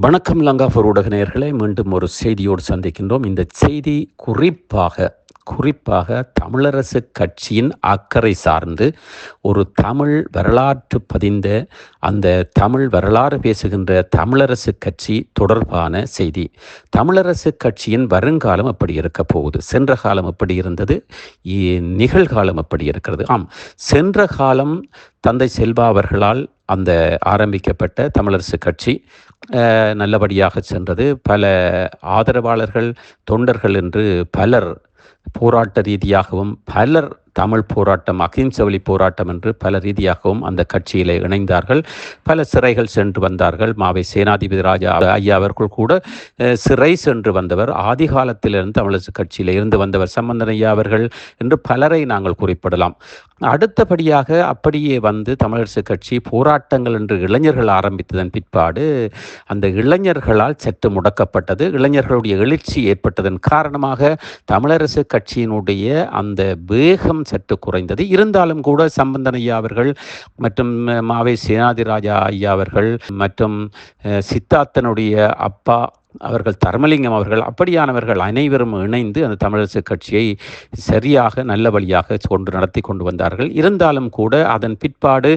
வணக்கம் லங்காஃபர் ஊடக நேயர்களே மீண்டும் ஒரு செய்தியோடு சந்திக்கின்றோம். இந்த செய்தி குறிப்பாக குறிப்பாக தமிழரசு கட்சியின் அக்கறை சார்ந்து ஒரு தமிழ் வரலாற்று பதிந்த அந்த தமிழ் வரலாறு பேசுகின்ற தமிழரசு கட்சி தொடர்பான செய்தி. தமிழரசு கட்சியின் வருங்காலம் எப்படி இருக்க போகுது? சென்ற காலம் எப்படி இருந்தது? இ- நிகழ்காலம் எப்படி இருக்கிறது? ஆம் சென்ற காலம் தந்தை செல்வா அவர்களால் அந்த ஆரம்பிக்கப்பட்ட தமிழரசு கட்சி நல்லபடியாக சென்றது. பல ஆதரவாளர்கள் தொண்டர்கள் என்று பலர் போராட்ட ரீதியாகவும் பலர் தமிழ் போராட்டம் அகிம்சை வழி போராட்டம் என்று பல ரீதியாகவும் அந்த கட்சியிலே இணைந்தார்கள். பல சிறைகள் சென்று வந்தார்கள். மாவை சேனாதிபதி ராஜா ஐயா அவர்கள் கூட சிறை சென்று வந்தவர். ஆதி காலத்திலிருந்து தமிழரசு கட்சியில் இருந்து வந்தவர் சம்பந்தன் ஐயா அவர்கள் என்று பலரை நாங்கள் குறிப்பிடலாம். அடுத்தபடியாக அப்படியே வந்து தமிழரசு கட்சி போராட்டங்கள் என்று இளைஞர்கள் ஆரம்பித்ததன் பிற்பாடு அந்த இளைஞர்களால் சற்று முடக்கப்பட்டது. இளைஞர்களுடைய எழுச்சி ஏற்பட்டதன் காரணமாக தமிழரசு கட்சியினுடைய அந்த வேகம் சற்று குறைந்தது. இருந்தாலும் கூட சம்பந்தன் ஐயா அவர்கள் மற்றும் மாவை சேனாதிராஜா ஐயா அவர்கள் மற்றும் சித்தார்த்தனுடைய அப்பா அவர்கள் தர்மலிங்கம் அவர்கள் அப்படியானவர்கள் அனைவரும் இணைந்து அந்த தமிழரசு கட்சியை சரியாக நல்ல வழியாக கொண்டு நடத்தி கொண்டு வந்தார்கள். இருந்தாலும் கூட அதன் பிற்பாடு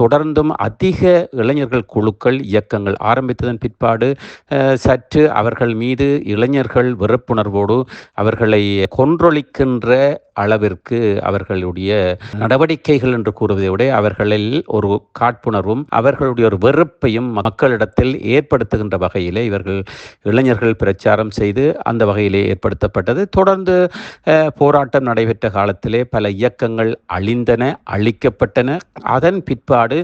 தொடர்ந்தும் அதிக இளைஞர்கள் குழுக்கள் இயக்கங்கள் ஆரம்பித்ததன் பிற்பாடு சற்று அவர்கள் மீது இளைஞர்கள் வெறுப்புணர்வோடு அவர்களை கொன்றொழிக்கின்ற அளவிற்கு அவர்களுடைய நடவடிக்கைகள் என்று கூறுவதை விட அவர்களில் ஒரு காட்புணர்வும் அவர்களுடைய ஒரு வெறுப்பையும் மக்களிடத்தில் ஏற்படுத்துகின்ற வகையிலே இவர்கள் இளைஞர்கள் பிரச்சாரம் செய்து அந்த வகையிலே ஏற்படுத்தப்பட்டது. தொடர்ந்து போராட்டம் நடைபெற்ற காலத்திலே பல இயக்கங்கள் அழிந்தன அழிக்கப்பட்டன. அதன் பிற்பாடு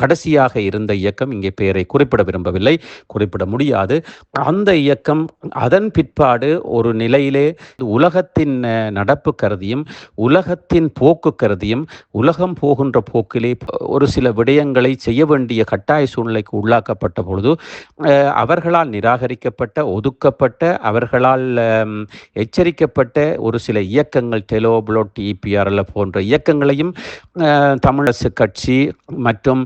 கடைசியாக இருந்த இயக்கம் இங்கே பெயரை குறிப்பிட விரும்பவில்லை குறிப்பிட முடியாது. அந்த இயக்கம் அதன் பிற்பாடு ஒரு நிலையிலே உலகத்தின் நடப்பு கருதியும் உலகத்தின் போக்கு கருதியும் உலகம் போகின்ற போக்கிலே ஒரு சில விடயங்களை செய்ய வேண்டிய கட்டாய சூழ்நிலைக்கு உள்ளாக்கப்பட்ட பொழுது அவர்களால் நிராகரிக்கப்பட்ட ஒதுக்கப்பட்ட அவர்களால் எச்சரிக்கப்பட்ட ஒரு சில இயக்கங்கள் டெலோபுலோ புளோட் இபிஆர்எல் போன்ற இயக்கங்களையும் தமிழரசு கட்சி மற்றும்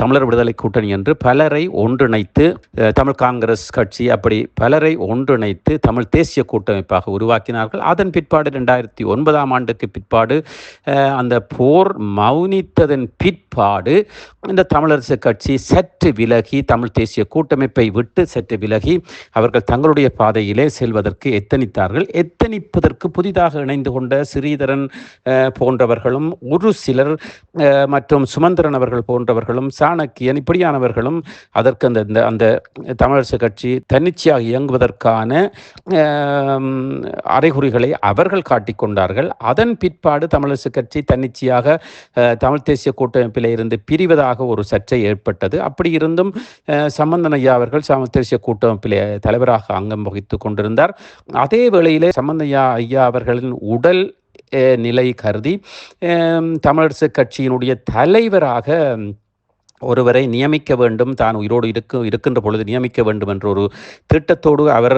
தமிழர் விடுதலை கூட்டணி என்று பலரை ஒன்றிணைத்து தமிழ் காங்கிரஸ் கட்சி அப்படி பலரை ஒன்றிணைத்து தமிழ் தேசிய கூட்டமைப்பாக உருவாக்கினார்கள். அதன் பிற்பாடு ரெண்டாயிரத்தி ஒன்பதாம் ஆண்டுக்கு பிற்பாடு அந்த போர் மௌனித்ததன் பிற்பாடு இந்த தமிழரசு கட்சி சற்று விலகி தமிழ் தேசிய கூட்டமைப்பை விட்டு சற்று விலகி அவர்கள் தங்களுடைய பாதையிலே செல்வதற்கு எத்தனித்தார்கள். எத்தனிப்பதற்கு புதிதாக இணைந்து கொண்ட ஸ்ரீதரன் போன்றவர்களும் ஒரு சிலர் மற்றும் சுமந்திரன் அவர்கள் போன்றவர்களும் சாணக்கியன் இப்படியானவர்களும் அதற்கு அந்த இந்த- அந்த தமிழரசு கட்சி தன்னிச்சையாக இயங்குவதற்கான அறைகுறிகளை அறிகுறிகளை அவர்கள் காட்டிக்கொண்டார்கள் அதன் பிற்பாடு தமிழரசு கட்சி தன்னிச்சையாக தமிழ் தேசிய கூட்டமைப்பில் இருந்து பிரிவதாக ஒரு சர்ச்சை ஏற்பட்டது. அப்படி இருந்தும் சம்பந்தன் ஐயா அவர்கள் தமிழ் தேசிய கூட்டமைப்பிலே தலைவராக அங்கம் வகித்து கொண்டிருந்தார். அதே வேளையிலே சம்பந்தையா ஐயா அவர்களின் உடல் நிலை கருதி தமிழரசு கட்சியினுடைய தலைவராக ஒருவரை நியமிக்க வேண்டும் தான் உயிரோடு இருக்கு இருக்கின்ற பொழுது நியமிக்க வேண்டும் என்ற ஒரு திட்டத்தோடு அவர்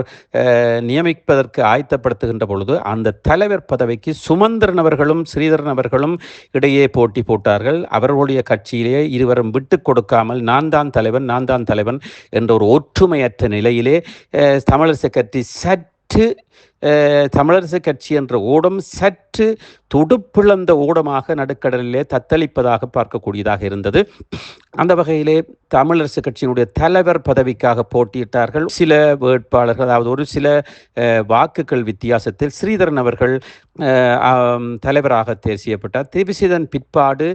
நியமிப்பதற்கு ஆயத்தப்படுத்துகின்ற பொழுது அந்த தலைவர் பதவிக்கு சுமந்திரன் அவர்களும் ஸ்ரீதரன் அவர்களும் இடையே போட்டி போட்டார்கள். அவர்களுடைய கட்சியிலே இருவரும் விட்டு கொடுக்காமல் நான் தான் தலைவன் நான் தான் தலைவன் என்ற ஒரு ஒற்றுமையற்ற நிலையிலே அஹ், தமிழரசு கட்சி சற்று தமிழரசு கட்சி என்ற ஓடம் சற்று துடுப்பிழந்த ஓடமாக நடுக்கடலிலே தத்தளிப்பதாக பார்க்கக்கூடியதாக இருந்தது. அந்த வகையிலே தமிழரசு கட்சியினுடைய தலைவர் பதவிக்காக போட்டியிட்டார்கள். சில வேட்பாளர்கள் அதாவது ஒரு சில வாக்குகள் வித்தியாசத்தில் ஸ்ரீதரன் அவர்கள் தலைவராக தேர்வு செய்யப்பட்டார். பிற்பாடு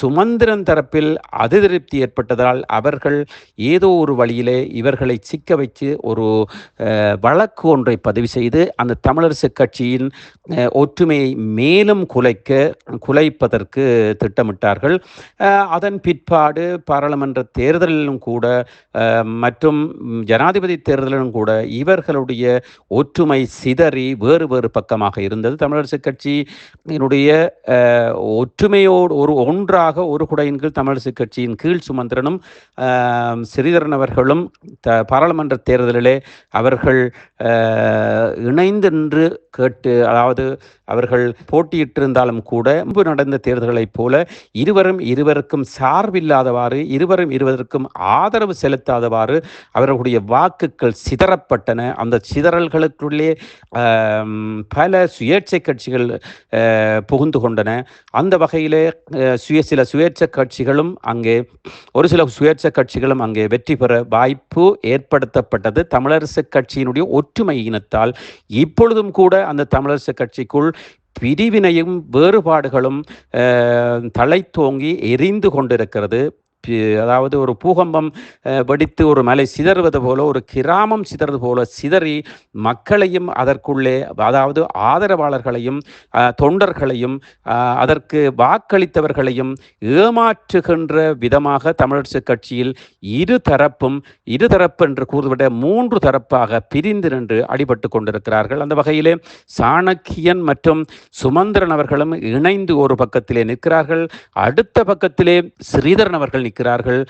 சுமந்திரன் தரப்பில் அதிருப்தி ஏற்பட்டதால் அவர்கள் ஏதோ ஒரு வழியிலே இவர்களை சிக்க வைத்து ஒரு வழக்கு ஒன்றை பதிவு செய்து அந்த தமிழரசு கட்சியின் ஒற்றுமையை மேலும் குலைக்க குலைப்பதற்கு திட்டமிட்டார்கள். அதன் பிற்பாடு பாராளுமன்ற தேர்தலிலும் கூட மற்றும் ஜனாதிபதி தேர்தலிலும் கூட இவர்களுடைய ஒற்றுமை சிதறி வேறு வேறு பக்கமாக இருந்தது. தமிழரசு கட்சியினுடைய ஒற்றுமையோடு ஒரு ஒன்றாக ஒரு குடையின் கீழ் தமிழரசு கட்சியின் கீழ் சுமந்திரனும் சிறிதரன் அவர்களும் த பாராளுமன்ற தேர்தலிலே அவர்கள் இணைந்து நின்று கேட்டு அதாவது அவர்கள் போட்டியிட்டிருந்தாலும் கூட முன்பு நடந்த தேர்தல்களைப் போல இருவரும் இருவருக்கும் சார்பில்லாதவாறு இருவரும் இருவருக்கும் ஆதரவு செலுத்தாதவாறு அவர்களுடைய வாக்குகள் சிதறப்பட்டன. அந்த சிதறல்களுக்குள்ளே பல சுயேட்சை கட்சிகள் புகுந்து கொண்டன. அந்த வகையிலே சுய சில சுயேட்சை கட்சிகளும் அங்கே ஒரு சில சுயேட்சை கட்சிகளும் அங்கே வெற்றி பெற வாய்ப்பு ஏற்படுத்தப்பட்டது. தமிழரசு கட்சியினுடைய ஒற்றுமையினத்தால் இப்பொழுதும் கூட அந்த தமிழரசு கட்சிக்குள் பிரிவினையும் வேறுபாடுகளும் தலை தோங்கி எரிந்து கொண்டிருக்கிறது. அதாவது ஒரு பூகம்பம் வெடித்து ஒரு மலை சிதறுவது போல ஒரு கிராமம் சிதறது போல சிதறி மக்களையும் அதற்குள்ளே அதாவது ஆதரவாளர்களையும் தொண்டர்களையும் அதற்கு வாக்களித்தவர்களையும் ஏமாற்றுகின்ற விதமாக தமிழரசு கட்சியில் இரு தரப்பும் இருதரப்பு என்று கூறுவிட மூன்று தரப்பாக பிரிந்து நின்று அடிபட்டு கொண்டிருக்கிறார்கள். அந்த வகையிலே சாணக்கியன் மற்றும் சுமந்திரன் அவர்களும் இணைந்து ஒரு பக்கத்திலே நிற்கிறார்கள். அடுத்த பக்கத்திலே ஸ்ரீதரன் அவர்கள் நிற்கிறார்கள்.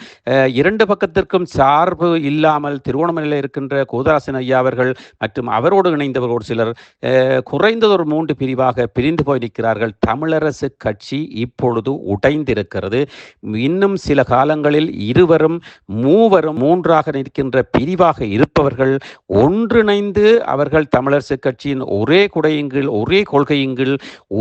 இரண்டு பக்கத்திற்கும் சார்பு இல்லாமல் திருவோணமலையில் இருக்கின்ற கோதராசன் ஐயா அவர்கள் மற்றும் அவரோடு இணைந்தவர் சிலர் குறைந்ததொரு மூன்று பிரிவாக பிரிந்து போய் நிற்கிறார்கள். தமிழரசு கட்சி இப்பொழுது உடைந்திருக்கிறது. இன்னும் சில காலங்களில் இருவரும் மூவரும் மூன்றாக நிற்கின்ற பிரிவாக இருப்பவர்கள் ஒன்றிணைந்து அவர்கள் தமிழரசு கட்சியின் ஒரே குடையின் ஒரே கொள்கையின்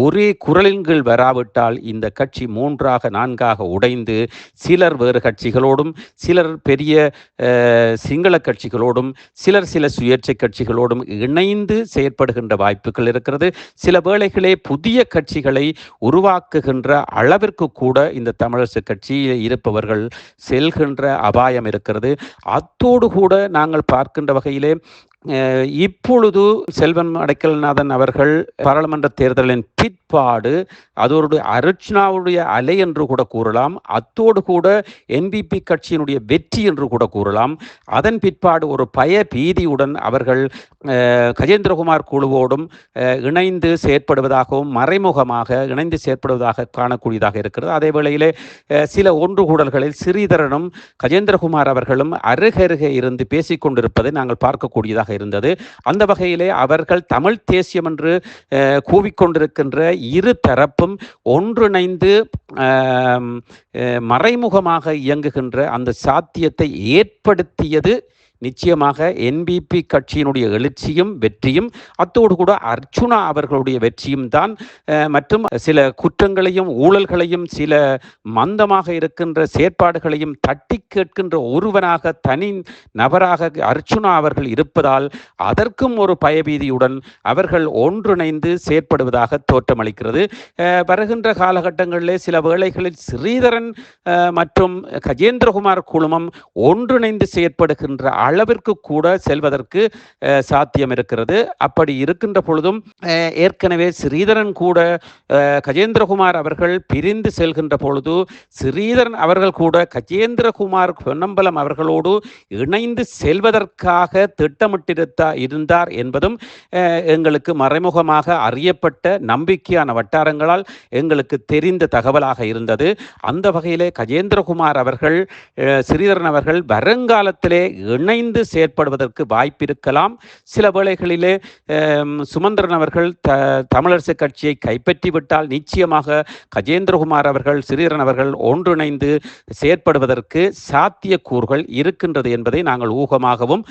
ஒரே குரலின் கீழ் வராவிட்டால் இந்த கட்சி மூன்றாக நான்காக உடைந்து சில சிலர் வேறு கட்சிகளோடும் சிலர் பெரிய சிங்கள கட்சிகளோடும் சிலர் சில சுயேட்சை கட்சிகளோடும் இணைந்து செயற்படுகின்ற வாய்ப்புகள் இருக்கிறது. சில வேளைகளே புதிய கட்சிகளை உருவாக்குகின்ற அளவிற்கு கூட இந்த தமிழரசு கட்சியில் இருப்பவர்கள் செல்கின்ற அபாயம் இருக்கிறது. அத்தோடு கூட நாங்கள் பார்க்கின்ற வகையிலே இப்பொழுது செல்வன் அடைக்கல்நாதன் அவர்கள் பாராளுமன்ற தேர்தலின் பிற்பாடு அது அர்ச்சனாவுடைய அலை என்று கூட கூறலாம் அத்தோடு கூட என்பிபி கட்சியினுடைய வெற்றி என்று கூட கூறலாம். அதன் பிற்பாடு ஒரு பய பீதியுடன் அவர்கள் கஜேந்திரகுமார் குழுவோடும் இணைந்து செயற்படுவதாகவும் மறைமுகமாக இணைந்து செயற்படுவதாக காணக்கூடியதாக இருக்கிறது. அதே வேளையிலே சில சில ஒன்றுகூடல்களில் சிறிதரனும் கஜேந்திரகுமார் அவர்களும் அருகருகே இருந்து பேசிக்கொண்டிருப்பதை நாங்கள் பார்க்கக்கூடியதாக இருந்தது. அந்த வகையிலே அவர்கள் தமிழ் தேசியம் என்று கூவிக்கொண்டிருக்கின்ற இரு தரப்பும் ஒன்றிணைந்து மறைமுகமாக இயங்குகின்ற அந்த சாத்தியத்தை ஏற்படுத்தியது நிச்சயமாக என்பிபி கட்சியினுடைய எழுச்சியும் வெற்றியும் அத்தோடு கூட அர்ச்சுனா அவர்களுடைய வெற்றியும் தான் மற்றும் சில குற்றங்களையும் ஊழல்களையும் சில மந்தமாக இருக்கின்ற செயற்பாடுகளையும் தட்டி கேட்கின்ற ஒருவனாக தனி நபராக அர்ச்சுனா அவர்கள் இருப்பதால் அதற்கும் ஒரு பயபீதியுடன் அவர்கள் ஒன்றிணைந்து செயற்படுவதாக தோற்றமளிக்கிறது. வருகின்ற காலகட்டங்களிலே சில வேளைகளில் ஸ்ரீதரன் மற்றும் கஜேந்திரகுமார் குழுமம் ஒன்றிணைந்து செயற்படுகின்ற அளவிற்கு கூட செல்வதற்கு சாத்தியம் இருக்கிறது அப்படி இருக்கின்ற பொழுதும் ஏற்கனவே ஸ்ரீதரன் கூட கஜேந்திரகுமார் அவர்கள் பிரிந்து செல்கின்ற பொழுது ஸ்ரீதரன் அவர்கள் கூட கஜேந்திரகுமார் பொன்னம்பலம் அவர்களோடு இணைந்து செல்வதற்காக திட்டமிட்டிருத்தா இருந்தார் என்பதும் எங்களுக்கு மறைமுகமாக அறியப்பட்ட நம்பிக்கையான வட்டாரங்களால் எங்களுக்கு தெரிந்த தகவலாக இருந்தது. அந்த வகையிலே கஜேந்திரகுமார் அவர்கள் ஸ்ரீதரன் அவர்கள் வருங்காலத்திலே இணைந்து செயற்படுவதற்கு வாய்ப்பிருக்கலாம். சில வேளைகளிலே சுமந்திரன் அவர்கள் த தமிழரசு கட்சியை கைப்பற்றிவிட்டால் நிச்சயமாக கஜேந்திரகுமார் அவர்கள் சிறீரன் அவர்கள் ஒன்றிணைந்து செயற்படுவதற்கு சாத்தியக்கூறுகள் இருக்கின்றது என்பதை நாங்கள் ஊகமாகவும்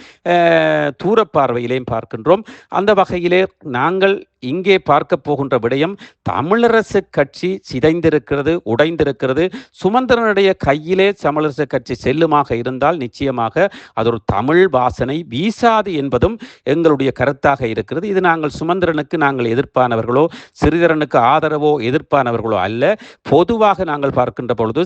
தூரப்பார்வையிலேயும் பார்க்கின்றோம். அந்த வகையிலே நாங்கள் இங்கே பார்க்க போகின்ற விடயம் தமிழரசு கட்சி சிதைந்திருக்கிறது உடைந்திருக்கிறது. சுமந்திரனுடைய கையிலே தமிழரசு கட்சி செல்லுமாக இருந்தால் நிச்சயமாக அது ஒரு தமிழ் வாசனை வீசாது என்பதும் எங்களுடைய கருத்தாக இருக்கிறது. இது நாங்கள் சுமந்திரனுக்கு நாங்கள் எதிர்ப்பானவர்களோ சிறிதரனுக்கு ஆதரவோ எதிர்ப்பானவர்களோ அல்ல. பொதுவாக நாங்கள் பார்க்கின்ற பொழுது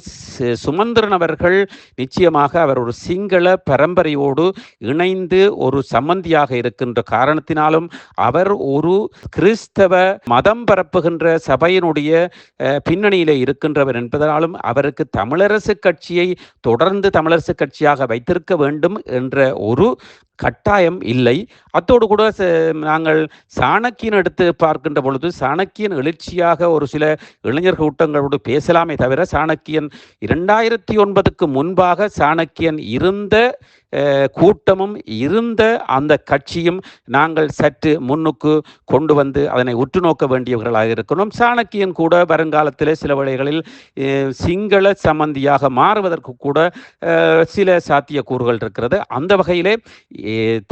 சுமந்திரன் அவர்கள் நிச்சயமாக அவர் ஒரு சிங்கள பரம்பரையோடு இணைந்து ஒரு சம்பந்தியாக இருக்கின்ற காரணத்தினாலும் அவர் ஒரு கிறிஸ்தவ மதம் பரப்புகின்ற சபையினுடைய பின்னணியில் பின்னணியிலே இருக்கின்றவர் என்பதனாலும் அவருக்கு தமிழரசு கட்சியை தொடர்ந்து தமிழரசு கட்சியாக வைத்திருக்க வேண்டும் என்ற ஒரு கட்டாயம் இல்லை. அத்தோடு கூட ச- நாங்கள் சாணக்கியன் எடுத்து பார்க்கின்ற பொழுது சாணக்கியன் எழுச்சியாக ஒரு சில இளைஞர் கூட்டங்களோடு பேசலாமே தவிர சாணக்கியன் இரண்டாயிரத்தி ஒன்பதுக்கு முன்பாக சாணக்கியன் இருந்த கூட்டமும் இருந்த அந்த கட்சியும் நாங்கள் சற்று முன்னுக்கு கொண்டு வந்து அதனை உற்று நோக்க வேண்டியவர்களாக இருக்கணும். சாணக்கியன் கூட வருங்காலத்தில் சில வேளைகளில் சிங்கள சம்பந்தியாக மாறுவதற்கு கூட சில சாத்தியக்கூறுகள் இருக்கிறது. அந்த வகையிலே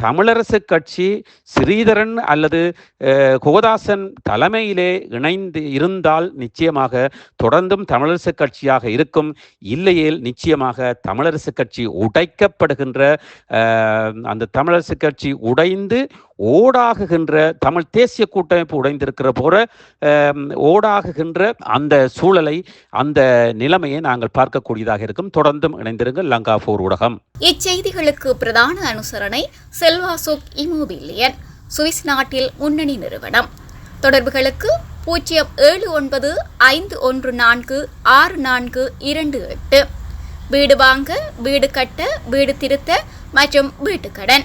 தமிழரசு கட்சி ஸ்ரீதரன் அல்லது கோதாசன் தலைமையிலே இணைந்து இருந்தால் நிச்சயமாக தொடர்ந்தும் தமிழரசு கட்சியாக இருக்கும். இல்லையேல் நிச்சயமாக தமிழரசு கட்சி உடைக்கப்படுகின்ற அந்த தமிழரசு கட்சி உடைந்து ஓடாகுகின்ற தமிழ் தேசிய கூட்டமைப்பு உடைந்திருக்கிற போற ஓடாகுகின்ற அந்த சூழலை அந்த நிலைமையை நாங்கள் பார்க்கக்கூடியதாக இருக்கும். தொடர்ந்தும் இணைந்திருங்கள் லங்கா போர் ஊடகம். இச்செய்திகளுக்கு பிரதான அனுசரணை செல்வா சுக் இமோபிலியன் சுவிஸ் நாட்டில் முன்னணி நிறுவனம். தொடர்புகளுக்கு பூஜ்ஜியம் ஏழு ஒன்பது ஐந்து ஒன்று நான்கு ஆறு நான்கு இரண்டு எட்டு. வீடு வாங்க வீடு கட்ட வீடு திருத்த மற்றும் வீட்டுக்கடன்.